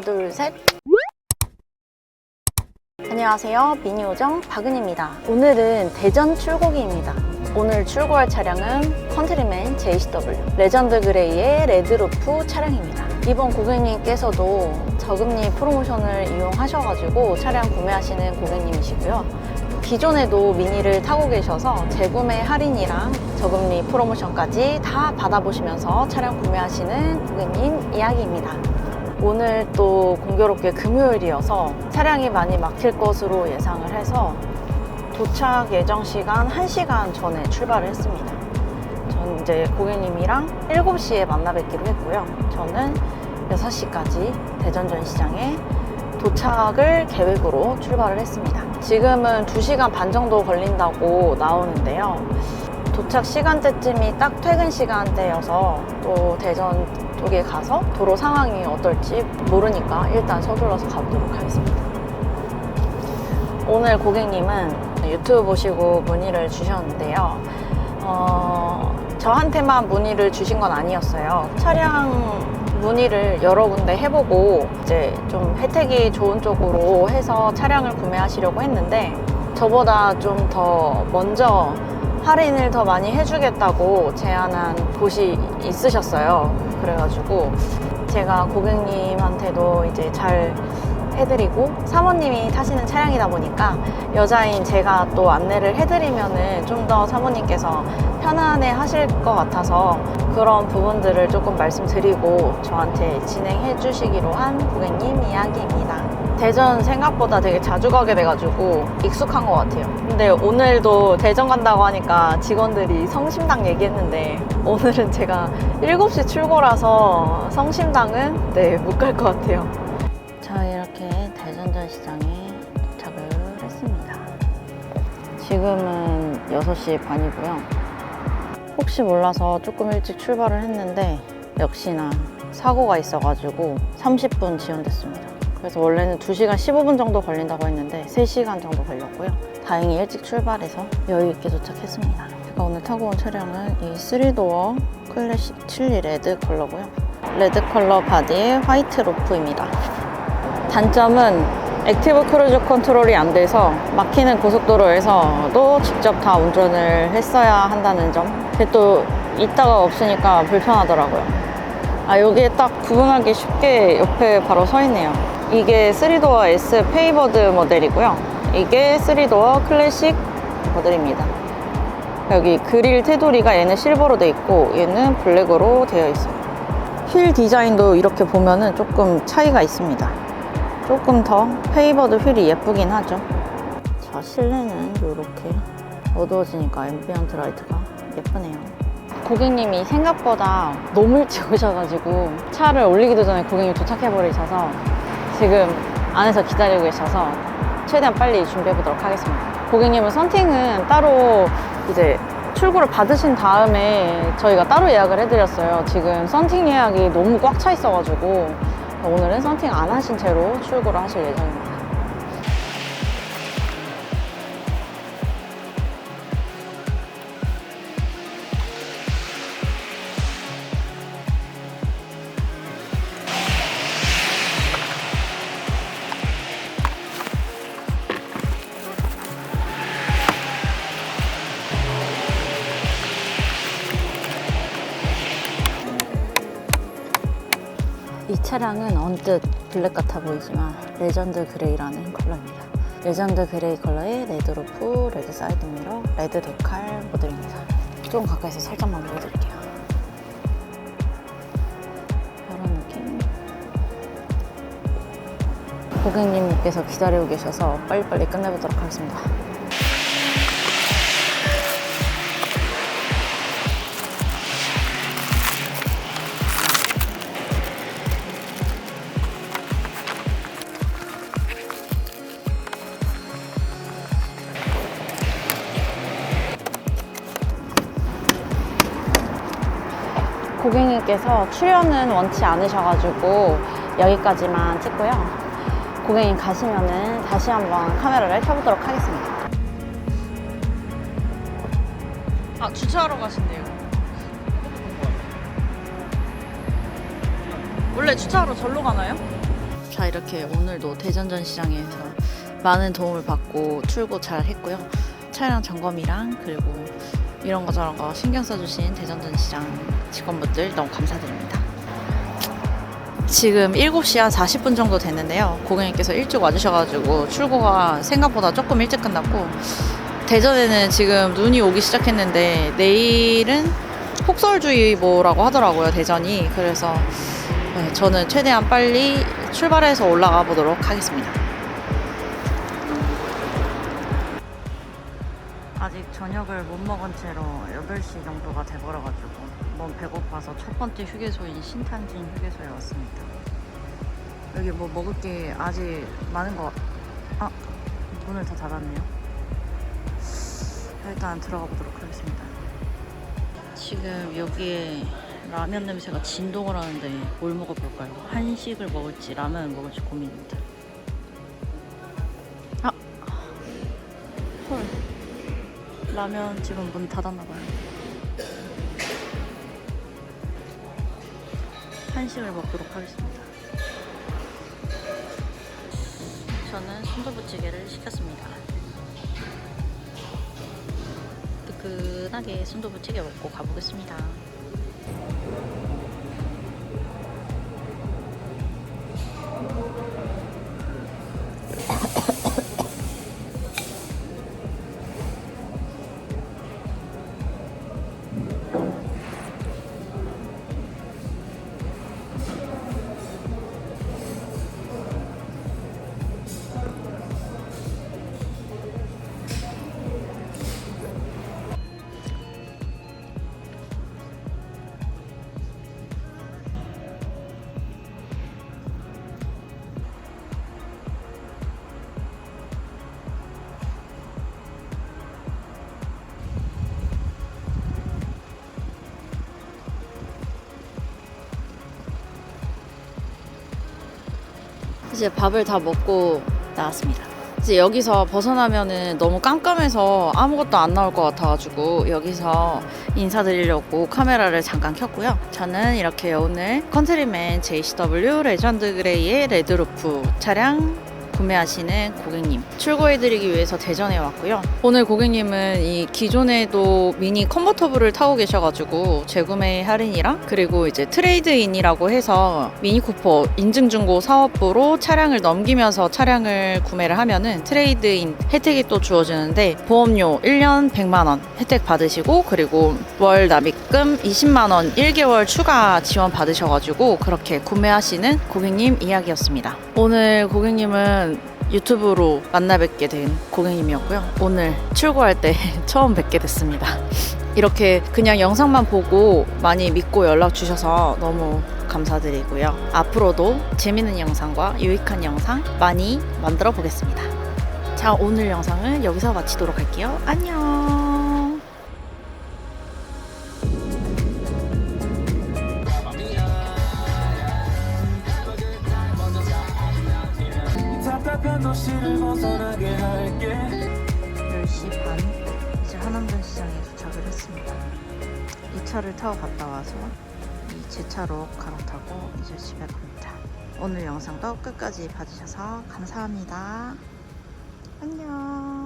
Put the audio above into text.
둘, 셋. 안녕하세요. 미니오정 박은입니다. 오늘은 대전 출고기입니다. 오늘 출고할 차량은 컨트리맨 JCW 레전드 그레이의 레드루프 차량입니다. 이번 고객님께서도 저금리 프로모션을 이용하셔가지고 차량 구매하시는 고객님이시고요. 기존에도 미니를 타고 계셔서 재구매 할인이랑 저금리 프로모션까지 다 받아보시면서 차량 구매하시는 고객님 이야기입니다. 오늘 또 공교롭게 금요일이어서 차량이 많이 막힐 것으로 예상을 해서 도착 예정 시간 1시간 전에 출발을 했습니다. 전 이제 고객님이랑 7시에 만나 뵙기로 했고요. 저는 6시까지 대전전 시장에 도착을 계획으로 출발을 했습니다. 지금은 2시간 반 정도 걸린다고 나오는데요. 도착 시간대쯤이 딱 퇴근 시간대여서 또 대전 쪽에 가서 도로 상황이 어떨지 모르니까 일단 서둘러서 가보도록 하겠습니다. 오늘 고객님은 유튜브 보시고 문의를 주셨는데요. 어, 저한테만 문의를 주신 건 아니었어요. 차량 문의를 여러 군데 해보고 이제 좀 혜택이 좋은 쪽으로 해서 차량을 구매하시려고 했는데 저보다 좀 더 먼저 할인을 더 많이 해주겠다고 제안한 곳이 있으셨어요. 그래가지고 제가 고객님한테도 이제 잘 해드리고 사모님이 타시는 차량이다 보니까 여자인 제가 또 안내를 해드리면은 좀 더 사모님께서 편안해 하실 것 같아서 그런 부분들을 조금 말씀드리고 저한테 진행해 주시기로 한 고객님 이야기입니다. 대전 생각보다 되게 자주 가게 돼가지고 익숙한 것 같아요. 근데 오늘도 대전 간다고 하니까 직원들이 성심당 얘기했는데 오늘은 제가 7시 출고라서 성심당은 네, 못 갈 것 같아요. 자, 이렇게 대전전 시장에 도착을 했습니다. 지금은 6시 반이고요. 혹시 몰라서 조금 일찍 출발을 했는데 역시나 사고가 있어가지고 30분 지연됐습니다. 그래서 원래는 2시간 15분 정도 걸린다고 했는데 3시간 정도 걸렸고요. 다행히 일찍 출발해서 여유 있게 도착했습니다. 제가 오늘 타고 온 차량은 이 3도어 클래식 72 레드 컬러고요. 레드 컬러 바디에 화이트 로프입니다. 단점은 액티브 크루즈 컨트롤이 안 돼서 막히는 고속도로에서도 직접 다 운전을 했어야 한다는 점. 그게 또 있다가 없으니까 불편하더라고요. 아, 여기에 딱 구분하기 쉽게 옆에 바로 서 있네요. 이게 3도어 S 페이버드 모델이고요. 이게 3도어 클래식 모델입니다. 여기 그릴 테두리가 얘는 실버로 돼 있고 얘는 블랙으로 되어 있어요. 휠 디자인도 이렇게 보면은 조금 차이가 있습니다. 조금 더 페이버드 휠이 예쁘긴 하죠. 자, 실내는 이렇게 어두워지니까 앰비언트 라이트가 예쁘네요. 고객님이 생각보다 너무 일찍 오셔가지고 차를 올리기도 전에 고객님이 도착해버리셔서 지금 안에서 기다리고 계셔서 최대한 빨리 준비해 보도록 하겠습니다. 고객님은 선팅은 따로 이제 출고를 받으신 다음에 저희가 따로 예약을 해드렸어요. 지금 선팅 예약이 너무 꽉 차 있어가지고 오늘은 선팅 안 하신 채로 출고를 하실 예정입니다. 차량은 언뜻 블랙 같아 보이지만 레전드 그레이라는 컬러입니다. 레전드 그레이 컬러의 레드 루프, 레드 사이드 미러, 레드 데칼 모델입니다. 좀 가까이서 살짝만 보여드릴게요. 이런 느낌. 고객님께서 기다리고 계셔서 빨리빨리 끝내보도록 하겠습니다. 고객님께서 출연은 원치 않으셔가지고 여기까지만 찍고요. 고객님 가시면은 다시 한번 카메라를 켜보도록 하겠습니다. 아 주차하러 가신대요. 원래 주차하러 절로 가나요? 자 이렇게 오늘도 대전전 시장에서 많은 도움을 받고 출고 잘 했고요. 차량 점검이랑 그리고 이런 거 저런 거 신경 써주신 대전전시장 직원분들 너무 감사드립니다. 지금 7시 한 40분 정도 됐는데요. 고객님께서 일찍 와주셔가지고 출고가 생각보다 조금 일찍 끝났고 대전에는 지금 눈이 오기 시작했는데 내일은 폭설주의보라고 하더라고요 대전이 그래서 네, 저는 최대한 빨리 출발해서 올라가 보도록 하겠습니다. 아직 저녁을 못 먹은 채로 8시 정도가 돼버려가지고 너무 배고파서 첫 번째 휴게소인 신탄진 휴게소에 왔습니다. 여기 뭐 먹을 게 아직 많은 거, 아, 문을 다 닫았네요. 일단 들어가 보도록 하겠습니다. 지금 여기에 라면 냄새가 진동을 하는데 뭘 먹어볼까요? 한식을 먹을지 라면을 먹을지 고민입니다. 라면 지금 문 닫았나 봐요. 한식을 먹도록 하겠습니다. 저는 순두부찌개를 시켰습니다. 뜨끈하게 순두부찌개 먹고 가보겠습니다. 이제 밥을 다 먹고 나왔습니다. 이제 여기서 벗어나면은 너무 깜깜해서 아무것도 안 나올 것 같아가지고 여기서 인사드리려고 카메라를 잠깐 켰고요. 저는 이렇게 오늘 컨트리맨 JCW 레전드 그레이의 레드루프 차량 구매하시는 고객님 출고해드리기 위해서 대전에 왔고요. 오늘 고객님은 이 기존에도 미니 컨버터블을 타고 계셔가지고 재구매 할인이랑 그리고 이제 트레이드인이라고 해서 미니 쿠퍼 인증 중고 사업부로 차량을 넘기면서 차량을 구매를 하면은 트레이드인 혜택이 또 주어지는데 보험료 1년 100만 원 혜택 받으시고 그리고 월 납입금 20만 원 1개월 추가 지원 받으셔가지고 그렇게 구매하시는 고객님 이야기였습니다. 오늘 고객님은 유튜브로 만나 뵙게 된 고객님이었고요. 오늘 출고할 때 처음 뵙게 됐습니다. 이렇게 그냥 영상만 보고 많이 믿고 연락 주셔서 너무 감사드리고요. 앞으로도 재밌는 영상과 유익한 영상 많이 만들어 보겠습니다. 자, 오늘 영상은 여기서 마치도록 할게요. 안녕. 답답한 도시를 벗어나게 할게 10시 반 이제 한남동 시장에 도착을 했습니다. 이 차를 타고 갔다 와서 이 제 차로 갈아타고 이제 집에 갑니다. 오늘 영상도 끝까지 봐주셔서 감사합니다. 안녕.